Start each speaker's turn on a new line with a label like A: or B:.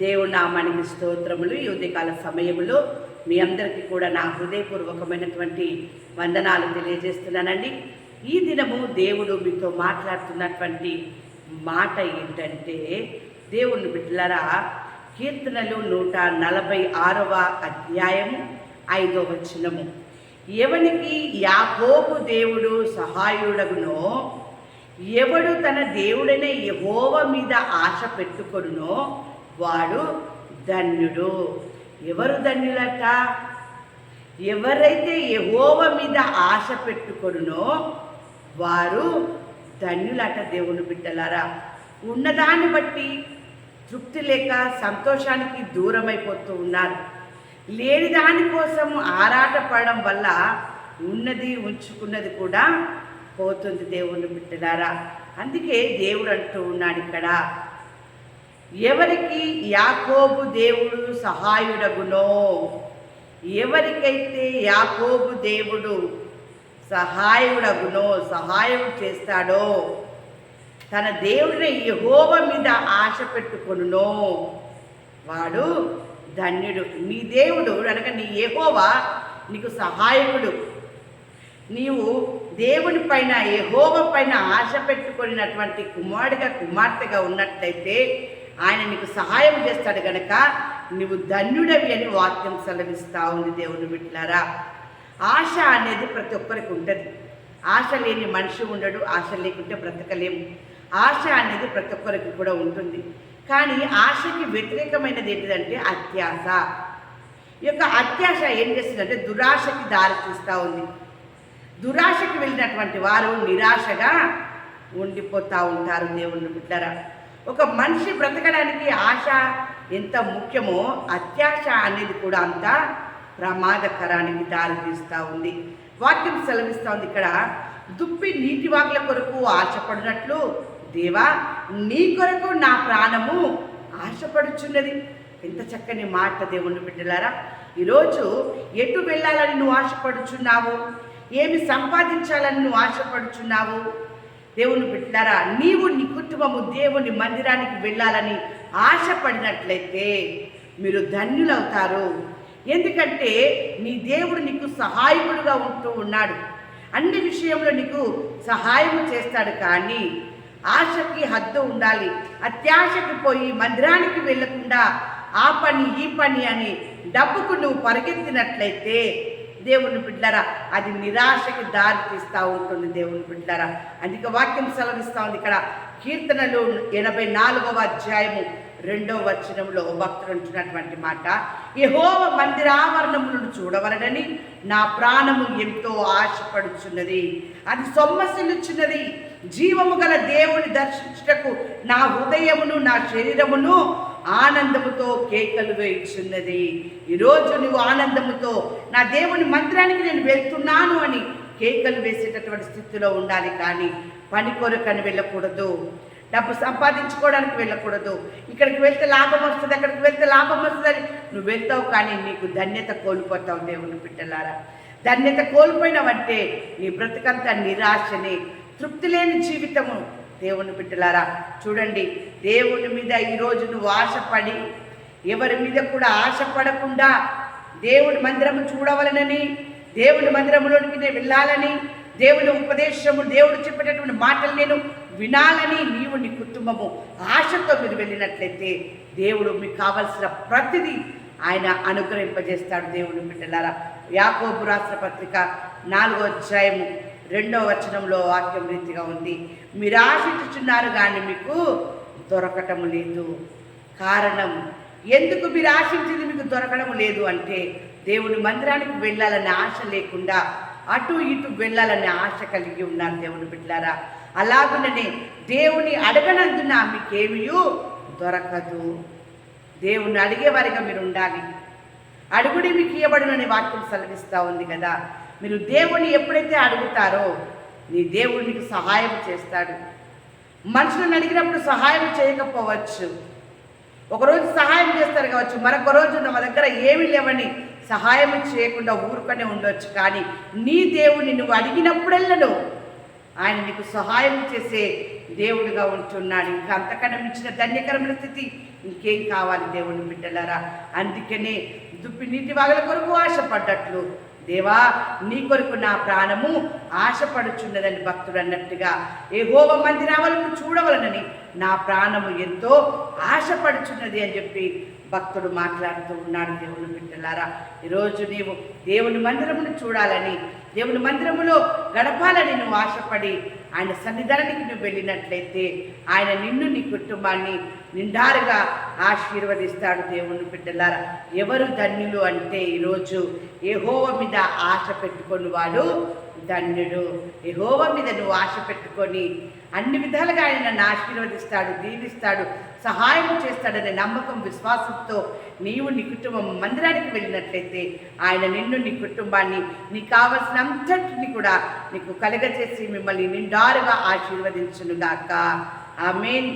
A: దేవుడు నామానికి స్తోత్రములు. ఈ ఉదయకాల సమయంలో మీ అందరికీ కూడా నా హృదయపూర్వకమైనటువంటి వందనాలు తెలియజేస్తున్నానండి. ఈ దినము దేవుడు మీతో మాట్లాడుతున్నటువంటి మాట ఏంటంటే దేవుని బిడ్డలరా కీర్తనలు నూట నలభై ఆరవ అధ్యాయము ఐదవ వచనము. ఎవనికి యాకోబు దేవుడు సహాయుడగునో ఎవడు తన దేవుడనే యహోవ మీద ఆశ పెట్టుకొనునో వాడు ధన్యుడు. ఎవరు ధన్యులట? ఎవరైతే యహోవ మీద ఆశ పెట్టుకొనునో వారు ధన్యులట దేవుని బిడ్డలారా. ఉన్నదాన్ని బట్టి తృప్తి లేక సంతోషానికి దూరమైపోతూ ఉన్నారు. లేని దానికోసం ఆరాటపడడం వల్ల ఉన్నది ఉంచుకున్నది కూడా పోతుంది దేవుని బిడ్డలారా. అందుకే దేవుడు అంటూ ఉన్నాడు ఇక్కడ ఎవరికి యాకోబు దేవుడు సహాయుడగునో? ఎవరికైతే యాకోబు దేవుడు సహాయుడగునో సహాయం చేస్తాడో తన దేవుడిని యహోవ మీద ఆశ పెట్టుకొనునో? వాడు ధన్యుడు. నీ దేవుడు అనగా నీ యెహోవా నీకు సహాయకుడు. నీవు దేవుని పైన యెహోవ పైన ఆశ పెట్టుకున్నటువంటి కుమారుడిగా కుమార్తెగా ఉన్నట్లయితే ఆయన నీకు సహాయం చేస్తాడు గనక నువ్వు ధన్యుడవి అని వాక్యం సెలవిస్తా ఉంది దేవుని బిట్లారా ఆశ అనేది ప్రతి ఒక్కరికి ఉంటుంది. ఆశ లేని మనిషి ఉండడు ఆశ లేకుంటే బ్రతకలేము. ఆశ అనేది ప్రతి ఒక్కరికి కూడా ఉంటుంది. కానీ ఆశకి వ్యతిరేకమైనది ఏంటిదంటే అత్యాశ. ఈ యొక్క అత్యాశ ఏం చేస్తుందంటే దురాశకి దారి తీస్తూ ఉంది. దురాశకి వెళ్ళినటువంటి వారు నిరాశగా ఉండిపోతూ ఉంటారు దేవుణ్ణి బిడ్డరా ఒక మనిషి బ్రతకడానికి ఆశ ఎంత ముఖ్యమో అత్యాశ అనేది కూడా అంత ప్రమాదకరానికి దారితీస్తూ ఉంది. వాక్యం సెలవిస్తూ ఉంది ఇక్కడ దుప్పి నీటి వాగుల కొరకు ఆశపడినట్లు దేవా నీ కొరకు నా ప్రాణము ఆశపడుచున్నది. ఎంత చక్కని మాట దేవుణ్ణి బిడ్డలారా. ఈరోజు ఎటు వెళ్ళాలని నువ్వు ఆశపడుచున్నావు? ఏమి సంపాదించాలని నువ్వు ఆశపడుచున్నావు? దేవుని బిడ్డలారా నీవు నీ కుటుంబము దేవుని మందిరానికి వెళ్ళాలని ఆశపడినట్లయితే మీరు ధన్యులవుతారు. ఎందుకంటే నీ దేవుడు నీకు సహాయకుడుగా ఉంటూ ఉన్నాడు. అన్ని విషయంలో నీకు సహాయం చేస్తాడు కానీ ఆశకి హద్దు ఉండాలి. అత్యాశకి పోయి మందిరానికి వెళ్ళకుండా ఆ పని ఈ పని అని డబ్బుకు నువ్వు పరిగెత్తినట్లయితే దేవుని బిడ్డరా అది నిరాశకి దారి తీస్తూ ఉంటుంది దేవుని బిడ్డరా. అందుకే వాక్యం సెలవిస్తూ ఉంది ఇక్కడ. కీర్తనలు ఎనభై నాలుగవ అధ్యాయము రెండవ వచనంలో భక్తులు అంటున్నటువంటి మాట. యహోవ మందిరావరణములను చూడవలనని నా ప్రాణము ఎంతో ఆశపడుచున్నది. అది సొమ్మసిల్లుచున్నది. జీవము గల దేవుని దర్శించుటకు నా హృదయమును నా శరీరమును ఆనందముతో కేకలు వేయించున్నది. ఈరోజు నువ్వు ఆనందముతో నా దేవుని మందిరానికి నేను వెళ్తున్నాను అని కేకలు వేసేటటువంటి స్థితిలో ఉండాలి కానీ పని కొరకని వెళ్ళకూడదు. డబ్బు సంపాదించుకోవడానికి వెళ్ళకూడదు. ఇక్కడికి వెళ్తే లాభం వస్తుంది అక్కడికి వెళ్తే లాభం వస్తుందని నువ్వు వెళ్తావు కానీ నీకు ధన్యత కోల్పోతావు దేవుని బిడ్డలారా. ధన్యత కోల్పోయినావంటే నీ బ్రతకంతా నిరాశని తృప్తి లేని జీవితము దేవుని బిడ్డలారా చూడండి దేవుని మీద ఈరోజు నువ్వు ఆశపడి ఎవరి మీద కూడా ఆశపడకుండా దేవుడి మందిరము చూడవలనని దేవుడి మందిరంలోనికి నేను వెళ్ళాలని దేవుని ఉపదేశము దేవుడు చెప్పేటటువంటి మాటలు నేను వినాలని నీవు నీ కుటుంబము ఆశతో మీరు వెళ్ళినట్లయితే దేవుడు మీకు కావలసిన ప్రతిదీ ఆయన అనుగ్రహింపజేస్తాడు దేవుని బిడ్డలారా. యాకోబు రాష్ట్ర పత్రిక నాలుగో అధ్యాయము రెండవ వచనంలో వాక్యం రీతిగా ఉంది. మీరు ఆశించుచున్నారు కానీ మీకు దొరకటం లేదు. కారణం ఎందుకు మీరు ఆశించింది మీకు దొరకడం లేదు అంటే దేవుని మందిరానికి వెళ్ళాలనే ఆశ లేకుండా అటు ఇటు వెళ్ళాలనే ఆశ కలిగి ఉన్నారు దేవుని బిడ్డారా అలాగుననే దేవుని అడగనందున మీకేమీ దొరకదు. దేవుని అడిగేవారిగా మీరు ఉండాలి. అడుగుడి మీకు ఇవ్వబడునని వాక్యం సెలవిస్తూ ఉంది కదా. మీరు దేవుణ్ణి ఎప్పుడైతే అడుగుతారో నీ దేవుడు నీకు సహాయం చేస్తాడు. మనుషులను అడిగినప్పుడు సహాయం చేయకపోవచ్చు. ఒకరోజు సహాయం చేస్తారు కావచ్చు. మరొక రోజు మా దగ్గర ఏమీ లేవని సహాయం చేయకుండా ఊరుకనే ఉండొచ్చు. కానీ నీ దేవుడిని నువ్వు అడిగినప్పుడెల్లను ఆయన నీకు సహాయం చేసే దేవుడిగా ఉంటున్నాడు. ఇంకా అంతకన్నా మించిన ధన్యకరమైన స్థితి ఇంకేం కావాలి దేవుని బిడ్డలారా? అందుకనే దుప్పి నీటి వాగల కొరకు ఆశపడ్డట్లు. దేవా నీ కొరకు నా ప్రాణము ఆశపడుచున్నదని భక్తుడు అన్నట్టుగా ఏ హోమ మందిరాలను చూడవలనని నా ప్రాణము ఎంతో ఆశపడుచున్నది అని చెప్పి భక్తుడు మాట్లాడుతూ ఉన్నాడు దేవుని బిడ్డలారా. ఈరోజు నీవు దేవుని మందిరమును చూడాలని దేవుని మందిరములో గడపాలని నువ్వు ఆశపడి ఆయన సన్నిధానానికి నువ్వు వెళ్ళినట్లయితే ఆయన నిన్ను నీ కుటుంబాన్ని నిండారుగా ఆశీర్వదిస్తాడు దేవుని బిడ్డలారా. ఎవరు ధన్యులు అంటే ఈరోజు హోవ మీద ఆశ పెట్టుకొని వాడు ధన్యుడు యెహోవ మీద నువ్వు ఆశ పెట్టుకొని అన్ని విధాలుగా ఆయన నన్ను ఆశీర్వదిస్తాడు దీవిస్తాడు సహాయం చేస్తాడనే నమ్మకం విశ్వాసంతో నీవు నీ కుటుంబం మందిరానికి వెళ్ళినట్లయితే ఆయన నిన్ను నీ కుటుంబాన్ని నీకు కావలసిన అంతటిని కూడా నీకు కలగజేసి మిమ్మల్ని నిండారుగా ఆశీర్వదించునుగాక. ఆమెన్.